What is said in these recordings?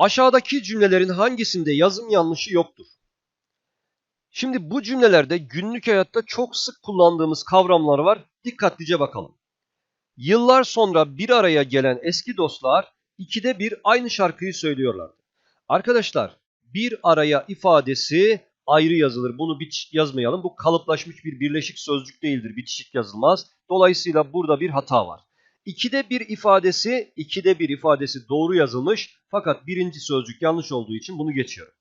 Aşağıdaki cümlelerin hangisinde yazım yanlışı yoktur? Şimdi bu cümlelerde günlük hayatta çok sık kullandığımız kavramlar var. Dikkatlice bakalım. Yıllar sonra bir araya gelen eski dostlar ikide bir aynı şarkıyı söylüyorlardı. Arkadaşlar bir araya ifadesi ayrı yazılır. Bunu bitişik yazmayalım. Bu kalıplaşmış bir birleşik sözcük değildir. Bitişik yazılmaz. Dolayısıyla burada bir hata var. İkide bir ifadesi, ikide bir ifadesi doğru yazılmış fakat birinci sözcük yanlış olduğu için bunu geçiyorum.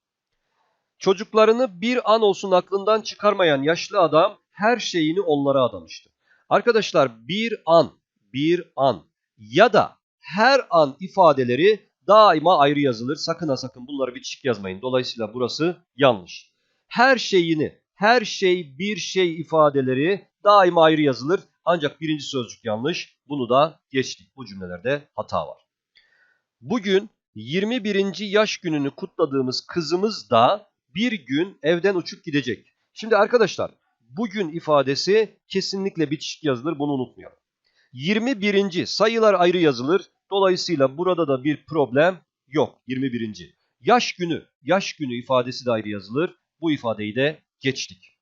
Çocuklarını bir an olsun aklından çıkarmayan yaşlı adam her şeyini onlara adamıştı. Arkadaşlar bir an, bir an ya da her an ifadeleri daima ayrı yazılır. Sakın ha sakın bunları bitişik yazmayın. Dolayısıyla burası yanlış. Her şeyini, her şey, bir şey ifadeleri daima ayrı yazılır. Ancak birinci sözcük yanlış. Bunu da geçtik. Bu cümlelerde hata var. Bugün 21. yaş gününü kutladığımız kızımız da bir gün evden uçup gidecek. Şimdi arkadaşlar bugün ifadesi kesinlikle bitişik yazılır. Bunu unutmayalım. 21. sayılar ayrı yazılır. Dolayısıyla burada da bir problem yok. 21. Yaş günü, yaş günü ifadesi de ayrı yazılır. Bu ifadeyi de geçtik.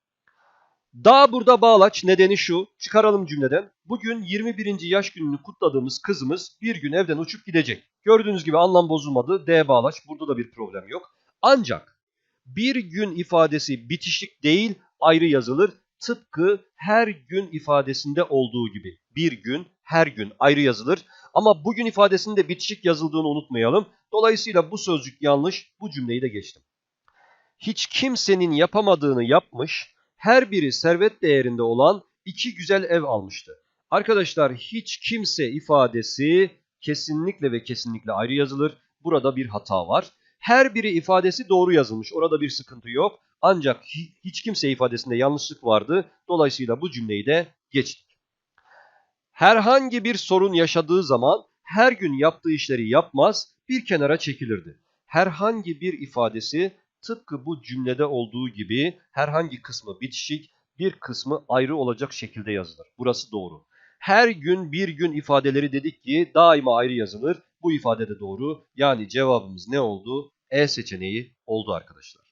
Daha burada bağlaç nedeni şu. Çıkaralım cümleden. Bugün 21. yaş gününü kutladığımız kızımız bir gün evden uçup gidecek. Gördüğünüz gibi anlam bozulmadı. D bağlaç. Burada da bir problem yok. Ancak bir gün ifadesi bitişik değil ayrı yazılır. Tıpkı her gün ifadesinde olduğu gibi. Bir gün, her gün ayrı yazılır. Ama bugün ifadesinde bitişik yazıldığını unutmayalım. Dolayısıyla bu sözcük yanlış. Bu cümleyi de geçtim. Hiç kimsenin yapamadığını yapmış, her biri servet değerinde olan iki güzel ev almıştı. Arkadaşlar hiç kimse ifadesi kesinlikle ve kesinlikle ayrı yazılır. Burada bir hata var. Her biri ifadesi doğru yazılmış. Orada bir sıkıntı yok. Ancak hiç kimse ifadesinde yanlışlık vardı. Dolayısıyla bu cümleyi de geçtik. Herhangi bir sorun yaşadığı zaman her gün yaptığı işleri yapmaz, bir kenara çekilirdi. Herhangi bir ifadesi tıpkı bu cümlede olduğu gibi herhangi kısmı bitişik, bir kısmı ayrı olacak şekilde yazılır. Burası doğru. Her gün bir gün ifadeleri dedik ki daima ayrı yazılır. Bu ifade de doğru. Yani cevabımız ne oldu? E seçeneği oldu arkadaşlar.